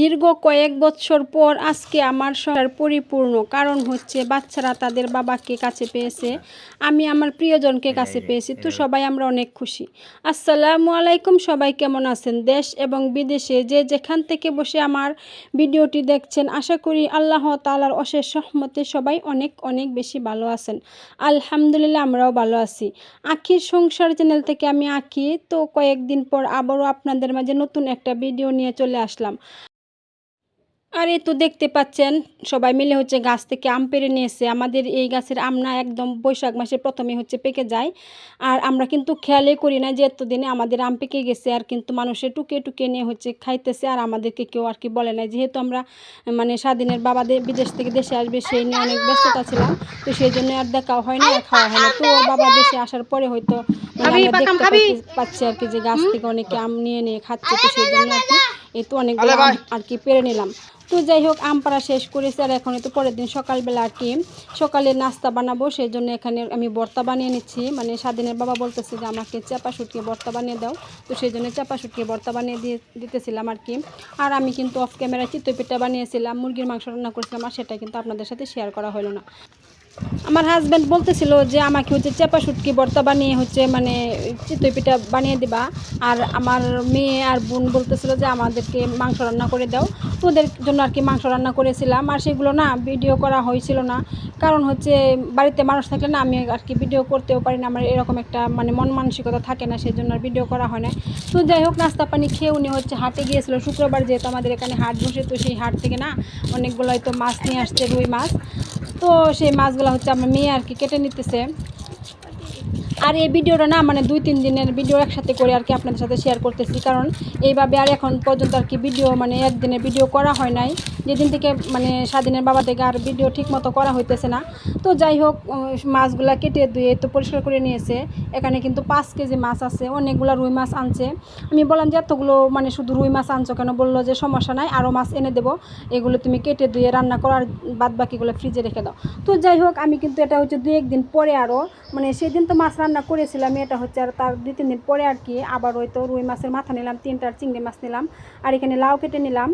দীর্ঘ কয়েক বছর পর আজকে আমার সংসার পরিপূর্ণ। কারণ হচ্ছে বাচ্চারা তাদের বাবাকে কাছে পেয়েছে, আমি আমার প্রিয়জনকে কাছে পেয়েছি, তো সবাই আমরা অনেক খুশি। আসসালামু আলাইকুম, সবাই কেমন আছেন? দেশ এবং বিদেশে যে যেখান থেকে বসে আমার ভিডিওটি দেখছেন, আশা করি আল্লাহ তালার অশেষ সহমতে সবাই অনেক অনেক বেশি ভালো আছেন। আলহামদুলিল্লাহ আমরাও ভালো আছি। আখির সংসার চ্যানেল থেকে আমি আঁকি, তো কয়েকদিন পর আবারও আপনাদের মাঝে নতুন একটা ভিডিও নিয়ে চলে আসলাম। আর এই তো দেখতে পাচ্ছেন সবাই মিলে হচ্ছে গাছ থেকে আম পেড়ে নিয়েছে। আমাদের এই গাছের আম না একদম বৈশাখ মাসে প্রথমে হচ্ছে পেকে যায়। আর আমরা কিন্তু খেয়ালই করি না যে এতদিনে আমাদের আম পেকে গেছে আর কিন্তু মানুষের টুকে টুকে নিয়ে হচ্ছে খাইতেছে আর আমাদেরকে কেউ আর কি বলে না যেহেতু আমরা মানে স্বাধীনের বাবাদের বিদেশ থেকে দেশে আসবে সেই নিয়ে অনেক ব্যস্ততা ছিলাম। তো সেই জন্য আর দেখাও হয় না আর খাওয়া হয় না। তো ওর বাবা দেশে আসার পরে হয়তো মানে আমরা দেখতে পাচ্ছি- পাচ্ছি আর কি যে গাছ থেকে অনেকে আম নিয়ে নিয়ে খাচ্ছে। তো সেই জন্য আর কি এই তো অনেকগুলো আর কি পেরে নিলাম। তো যাই হোক আম পাড়া শেষ করেছি আর এখন তো পরের দিন সকালবেলা আর কি। সকালে নাস্তা বানাবো সেই জন্য এখানে আমি ভর্তা বানিয়ে নিচ্ছি। মানে স্বাধীনের বাবা বলতেছে যে আমাকে চাপা শুটকে ভর্তা বানিয়ে দাও। তো সেই জন্য চাপা শুটকে ভর্তা বানিয়ে দিয়ে দিতেছিলাম আর কি। আর আমি কিন্তু অফ ক্যামেরায় চিতই পিঠা বানিয়েছিলাম মুরগির মাংস রান্না করেছিলাম আর সেটা কিন্তু আপনাদের সাথে শেয়ার করা হলো না। আমার হাজব্যান্ড বলতেছিল যে, আমাকে হচ্ছে চেপা শুটকি ভর্তা বানিয়ে হচ্ছে মানে চিতই পিঠা বানিয়ে দিবা। আর আমার মেয়ে আর বোন বলতেছিল যে, আমাদেরকে মাংস রান্না করে দাও। তো ওদের জন্য আর কি মাংস রান্না করেছিলাম। আর সেগুলো না ভিডিও করা হয়েছিল না। কারণ হচ্ছে বাড়িতে মানুষ থাকলে না আমি আর কি ভিডিও করতেও পারি না। আমার এরকম একটা মানে মন মানসিকতা থাকে না সেই জন্য আর ভিডিও করা হয় না। তো যাই হোক, নাস্তা পানি খেয়ে উনি হচ্ছে হাটে গিয়েছিল। শুক্রবার যেহেতু আমাদের এখানে হাট বসে, তো সেই হাট থেকে না অনেকগুলো হয়তো মাছ নিয়ে আসছে, রুই মাছ। তো সেই মাছগুলো হচ্ছে আমার মেয়ে আর কি কেটে নিতেছে। আর এই ভিডিওটা না মানে দুই, তিন দিনের ভিডিও একসাথে করে আর কি আপনাদের সাথে শেয়ার করতেছি। কারণ এইভাবে আর এখন পর্যন্ত আর কি ভিডিও মানে একদিনের ভিডিও করা হয় নাই। যেদিন থেকে মানে স্বাধীনের বাবা থেকে আর ভিডিও ঠিক মতো করা হইতেছে না। তো যাই হোক মাছগুলা কেটে ধুয়ে তো পরিষ্কার করে নিয়েছে। এখানে কিন্তু পাঁচ কেজি মাছ আছে, অনেকগুলো রুই মাছ আনছে। আমি বললাম যে এতগুলো মানে শুধু রুই মাছ আনছো কেন? বলল যে সমস্যা নাই আরও মাছ এনে দেবো। এগুলো তুমি কেটে ধুয়ে রান্না করো আর বাদ বাকিগুলো ফ্রিজে রেখে দাও। তো যাই হোক, আমি কিন্তু এটা হচ্ছে দু একদিন পরে আরও মানে সেদিন তো মাছ রান্না করেছিলাম, এটা হচ্ছে আর তার দুই, তিন দিন পরে আর কি আবার ওই তো রুই মাছের মাথা নিলাম, তিনটার চিংড়ি মাছ নিলাম, আর এখানে লাউ কেটে নিলাম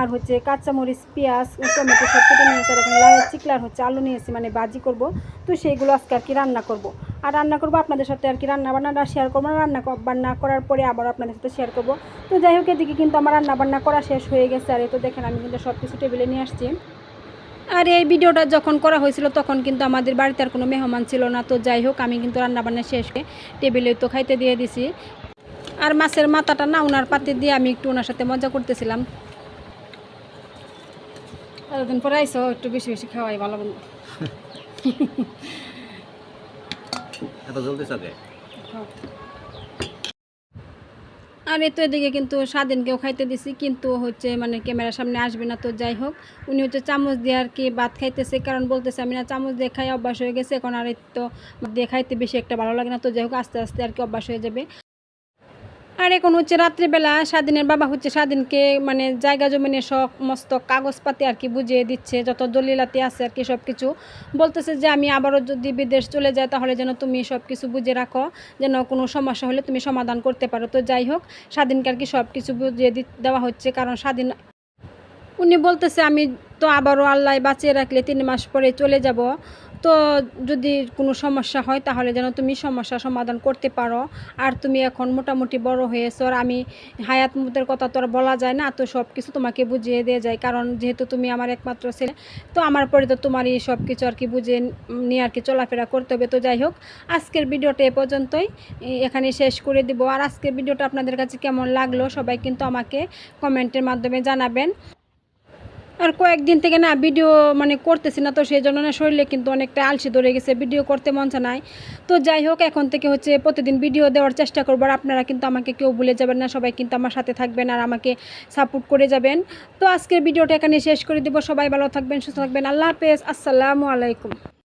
আর হচ্ছে কাঁচামরিচ, পেঁয়াজ, টমেটো সব কেটে নিয়েছি, আর এখানে লাউ চিকলার হচ্ছে আলু নিয়েছি মানে ভাজি করব, তো সেইগুলো আজকে আর কি রান্না করব। আর রান্না করব আপনাদের সাথে আর কি রান্না বান্নাটা শেয়ার করব না রান্না বান্না করার পরে আবার আপনাদের সাথে শেয়ার করব। তো যাই হোক, এদিকে কিন্তু আমার রান্না বান্না করা শেষ হয়ে গেছে, আর এই তো দেখেন আমি কিন্তু সব কিছু টেবিলে নিয়ে আসছি। আর এই ভিডিওটা যখন করা হয়েছিল তখন কিন্তু আমাদের বাড়িতে আর কোনো মেহমান ছিল না। তো যাই হোক আমি কিন্তু রান্নাবান্না শেষ করে টেবিলে তো খাইতে দিয়ে দিছি। আর মাছের মাথাটা না ওনার পাতে দিয়ে আমি একটু ওনার সাথে মজা করতেছিলাম। এতদিন পরে আইসো একটু বেশি বেশি খাওয়াই ভালো বন্ধু। এত জলদি আর এই তো এদিকে কিন্তু স্বাধীনকেও খাইতে দিছি, কিন্তু হচ্ছে মানে ক্যামেরার সামনে আসবে না, তো যাই হোক। উনি হচ্ছে চামচ দিয়ে আর কি ভাত খাইতেছে, কারণ বলতেছে আমি না চামচ দিয়ে খাই, অভ্যাস হয়ে গেছে, এখন আর তো দিয়ে খাইতে বেশি একটা ভালো লাগে না, তো যাই হোক আস্তে আস্তে আর কি অভ্যাস হয়ে যাবে। আর এখন হচ্ছে রাত্রিবেলা স্বাধীনের বাবা হচ্ছে স্বাধীনকে মানে জায়গা জমিনের সমস্ত কাগজপাতি আর কি বুঝিয়ে দিচ্ছে, যত দলিলাতি আছে আর কি সব কিছু বলতেছে যে আমি আবারও যদি বিদেশ চলে যাই তাহলে যেন তুমি সব কিছু বুঝে রাখো, যেন কোনো সমস্যা হলে তুমি সমাধান করতে পারো। তো যাই হোক, স্বাধীনকে আর কি সব কিছু বুঝিয়ে দেওয়া হচ্ছে কারণ স্বাধীন উনি বলতেছে আমি তো আবারও আল্লাহ বাঁচিয়ে রাখলে তিন মাস পরে চলে যাব। তো যদি কোনো সমস্যা হয়, তাহলে যেন তুমি সমস্যা সমাধান করতে পারো। আর তুমি এখন মোটামুটি বড় হয়েছো, আর আমি হায়াত মুতের কথা তো আর বলা যায় না, তো সব কিছু তোমাকে বুঝিয়ে দিয়ে যায়। কারণ যেহেতু তুমি আমার একমাত্র ছেলে, তো আমার পরে তো তোমারই সব কিছু আর কি বুঝে নিয়ে আর কি চলাফেরা করতে হবে। তো যাই হোক, আজকের ভিডিওটা এ পর্যন্তই এখানে শেষ করে দিব। আর আজকের ভিডিওটা আপনাদের কাছে কেমন লাগল, সবাই কিন্তু আমাকে কমেন্টের মাধ্যমে জানাবেন। আর কয়েকদিন থেকে না ভিডিও মানে করতেছি না তো সেই জন্য না শরীরে কিন্তু অনেকটা আলসি ধরে গেছে, ভিডিও করতে মন নাই। তো যাই হোক, এখন থেকে হচ্ছে প্রতিদিন ভিডিও দেওয়ার চেষ্টা করব আর আপনারা কিন্তু আমাকে কেউ ভুলে যাবেন না, সবাই কিন্তু আমার সাথে থাকবেন আর আমাকে সাপোর্ট করে যাবেন। তো আজকের ভিডিওটা এখানে শেষ করে দিব, সবাই ভালো থাকবেন, সুস্থ থাকবেন, আল্লাহ হাফেজ, আসসালামু আলাইকুম।